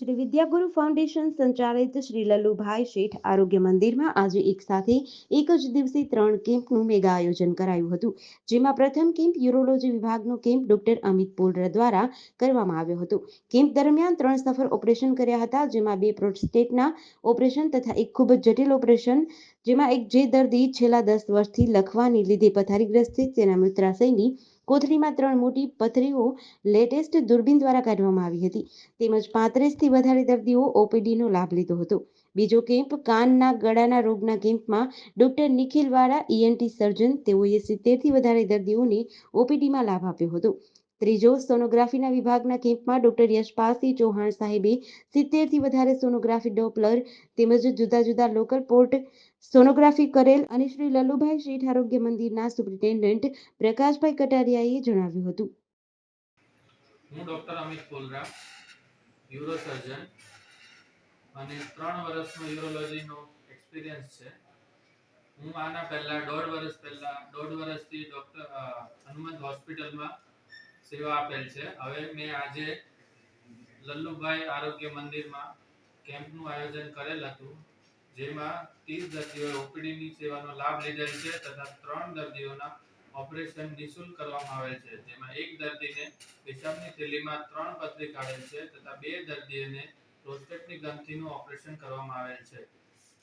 Shri વિદ્યાગુરુ foundation સંચાલિત શ્રી લલ્લુભાઈ શેઠ આરોગ્ય મંદિરમાં આજે એક સાથે એક જ દિવસે ત્રણ કેમ્પનું મેગા આયોજન કરાયું હતું, જેમાં પ્રથમ કેમ્પ યુરોલોજી વિભાગનો કેમ્પ ડોક્ટર અમિત પોલરા દ્વારા કરવામાં આવ્યો હતો. કેમ્પ દરમિયાન ત્રણ સફર ઓપરેશન કર્યા હતા, જેમાં બે પ્રોસ્ટેટના ઓપરેશન તથા એક ખૂબ જ જટિલ ઓપરેશન, જેમાં એક જે દર્દી છેલ્લા દસ વર્ષથી લખવાની લીધે પથારીગ્રસ્ત તેના મૂત્રાશયની કોથળીમાં ત્રણ મોટી પથરીઓ લેટેસ્ટ દૂરબીન દ્વારા કાઢવામાં આવી હતી. તેમજ પાંત્રીસથી વધારે દર્દીઓ ઓપીડીનો લાભ લીધો હતો. બીજો કેમ્પ કાનના ગળાના રોગના કેમ્પમાં ડોક્ટર નિખિલ વાળા ઈએનટી સર્જન, તેઓએ સિત્તેરથી વધારે દર્દીઓને ઓપીડીમાં લાભ આપ્યો હતો. ત્રીજો સોનોગ્રાફીના વિભાગના કેમ્પમાં ડોક્ટર યશપાલસિંહ ચૌહાણ સાહેબે સિત્તેરથી વધારે સોનોગ્રાફી ડોપલર તેમજ જુદા જુદા લોકલ પોર્ટ સોનોગ્રાફી કરેલ અને શ્રી લલ્લુભાઈ શેઠ આરોગ્ય મંદિરના સુપ્રિન્ટેન્ડન્ટ પ્રકાશભાઈ કટારિયાએ જણાવ્યું હતું. હું ડોક્ટર અમિત કોલરા યુરો અને ત્રણ વર્ષનો યુરોલોજીનો એક્સપિરિયન્સ છે. હું આના પહેલા દોઢ વર્ષ પહેલા, દોઢ વર્ષથી ડોક્ટર હનુમંત હોસ્પિટલમાં સેવા આપેલ છે. હવે મેં આજે લલ્લુભાઈ આરોગ્ય મંદિરમાં કેમ્પનું આયોજન કરેલ હતું, જેમાં ત્રીસ દર્દીઓએ ઓપીડીની સેવાનો લાભ લીધેલ છે તથા ત્રણ દર્દીઓના ઓપરેશન નિઃશુલ્ક કરવામાં આવેલ છે. જેમાં એક દર્દીને પેશાબની થેલીમાં ત્રણ પથરી કાઢેલ છે તથા બે દર્દીઓને પ્રોસ્ટેટની ગ્રંથિનું ઓપરેશન કરવામાં આવેલ છે.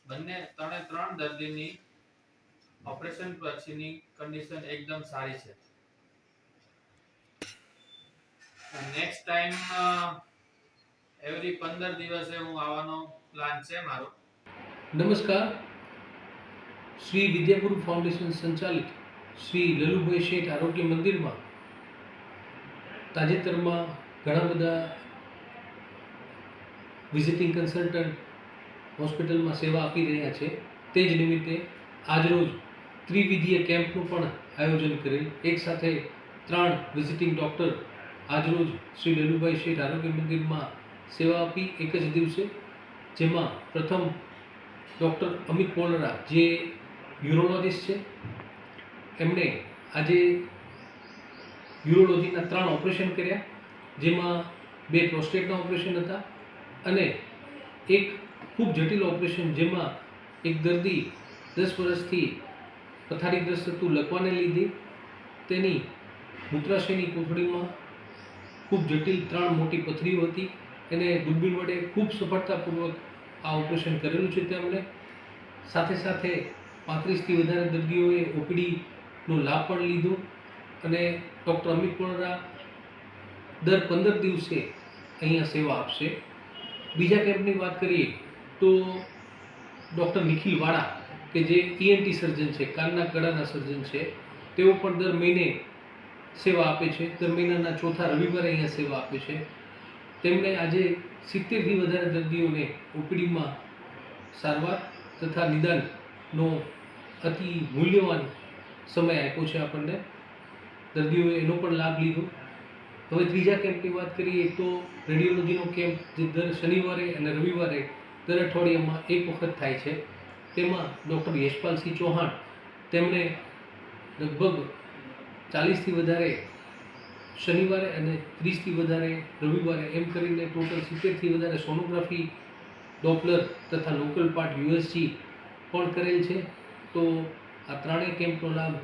બંને ત્રણે ત્રણ દર્દીની ઓપરેશન પછીની કન્ડિશન એકદમ સારી છે. નેક્સ્ટ ટાઈમ એવરી પંદર દિવસે હું આવવાનો પ્લાન છે મારો. નમસ્કાર. શ્રી વિદ્યાગુરુ ફાઉન્ડેશન સંચાલિત શ્રી લલુભાઈ શેઠ આરોગ્ય મંદિરમાં તાજેતરમાં ઘણા બધા વિઝિટિંગ કન્સલ્ટન્ટ હોસ્પિટલમાં સેવા આપી રહ્યા છે. તે જ નિમિત્તે આજરોજ ત્રિવિધીય કેમ્પનું પણ આયોજન કરેલ. એક સાથે ત્રણ વિઝિટિંગ ડૉક્ટર આજરોજ શ્રી લલુભાઈ શેઠ આરોગ્ય મંદિરમાં સેવા આપી એક જ દિવસે, જેમાં પ્રથમ ડૉક્ટર અમિત પોલરા, જે યુરોલોજિસ્ટ છે, એમણે આજે યુરોલોજીના ત્રણ ઓપરેશન કર્યા, જેમાં બે પ્રોસ્ટેટના ઓપરેશન હતા અને એક ખૂબ જટિલ ઓપરેશન, જેમાં એક દર્દી દસ વર્ષથી પથારીગ્રસ્ત હતું લકવાને લીધે. તેની મૂત્રાશયની કોથળીમાં ખૂબ જટિલ ત્રણ મોટી પથરીઓ હતી. એને દૂરબીન વડે ખૂબ સફળતાપૂર્વક આ ઓપરેશન કરેલું છે તેમણે. સાથે સાથે પાંત્રીસથી વધારે દર્દીઓએ ઓપીડીનો લાભ પણ લીધો અને ડૉક્ટર અમિત પોળરા દર પંદર દિવસે અહીંયા સેવા આપશે. બીજા કેમ્પની વાત કરીએ તો ડૉક્ટર નિખિલ વાળા, કે જે ઈએનટી સર્જન છે, કાનના ગળાના સર્જન છે, તેઓ પણ દર મહિને સેવા આપે છે. દર મહિનાના ચોથા રવિવારે અહીંયા સેવા આપે છે. તેમણે આજે સિત્તેરથી વધારે દર્દીઓને ઓપીડીમાં સારવાર તથા નિદાનનો અતિ મૂલ્યવાન સમય આપ્યો છે આપણને. દર્દીઓએ એનો પણ લાભ લીધો. હવે ત્રીજા કેમ્પની વાત કરીએ તો રેડિયોલોજીનો કેમ્પ જે દર શનિવારે અને રવિવારે દર અઠવાડિયામાં એક વખત થાય છે. તેમાં ડૉક્ટર યશપાલસિંહ ચૌહાણ, તેમણે લગભગ ચાલીસથી વધારે શનિવારે અને ત્રીસથી વધારે રવિવારે, એમ કરીને ટોટલ સિત્તેરથી વધારે સોનોગ્રાફી ડોપલર તથા લોકલ પાર્ટ યુએસજી પણ કરેલ છે. તો આ ત્રણેય કેમ્પનો લાભ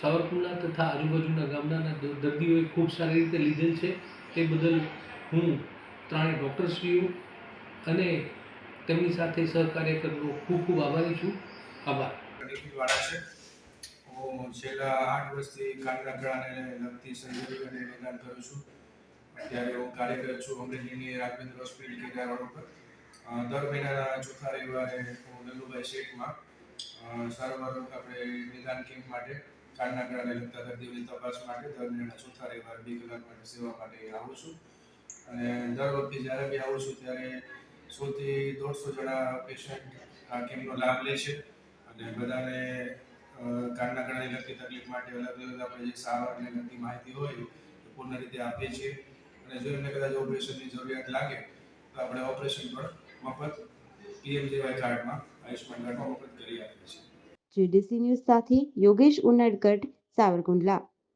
સાવરકુંડલા તથા આજુબાજુના ગામડાના દર્દીઓએ ખૂબ સારી રીતે લીધેલ છે. તે બદલ હું ત્રણેય ડૉક્ટરશ્રીઓ અને તેમની સાથે સહકાર્યકરનો ખૂબ ખૂબ આભારી છું. આભાર. છે. હું છેલ્લા આઠ વર્ષથી કાનના ગળાને લગતી સર્જરી અને નિદાન કરું છું. અત્યારે હું કાર્યરત છું અમરેલીની રાજેન્દ્ર હોસ્પિટલ કેરા રોડ ઉપર દર મહિનાના ચોથા રવિવારે હું લલ્લુભાઈ શેઠમાં અ, સારવાર આપણે નિદાન કેમ્પ માટે કાનના ગળાને લગતા દર્દીઓની તપાસ માટે દર મહિનાના ચોથા રવિવારે બે કલાક માટે સેવા માટે આવું છું. અને દર વખતે જ્યારે બી આવું છું ત્યારે સોથી દોઢસો જણા પેશન્ટ આ કેમ્પનો લાભ લે છે. અને બધાને કાનના લગતી તકલીફ માટે અલગ અલગ આપણે જે સારવારને લગતી માહિતી હોય, એ પૂર્ણ રીતે આપીએ છીએ. અને જો એમને કદાચ ઓપરેશનની જરૂરિયાત લાગે, તો આપણે ઓપરેશન પણ મફત પીએમજેવાય કાર્ડમાં, આયુષ્યમાન કાર્ડમાં મફત કરી આપીએ છીએ. જીડીસી ન્યૂઝ સાથે યોગેશ ઉનડકટ, સાવરકુંડલા.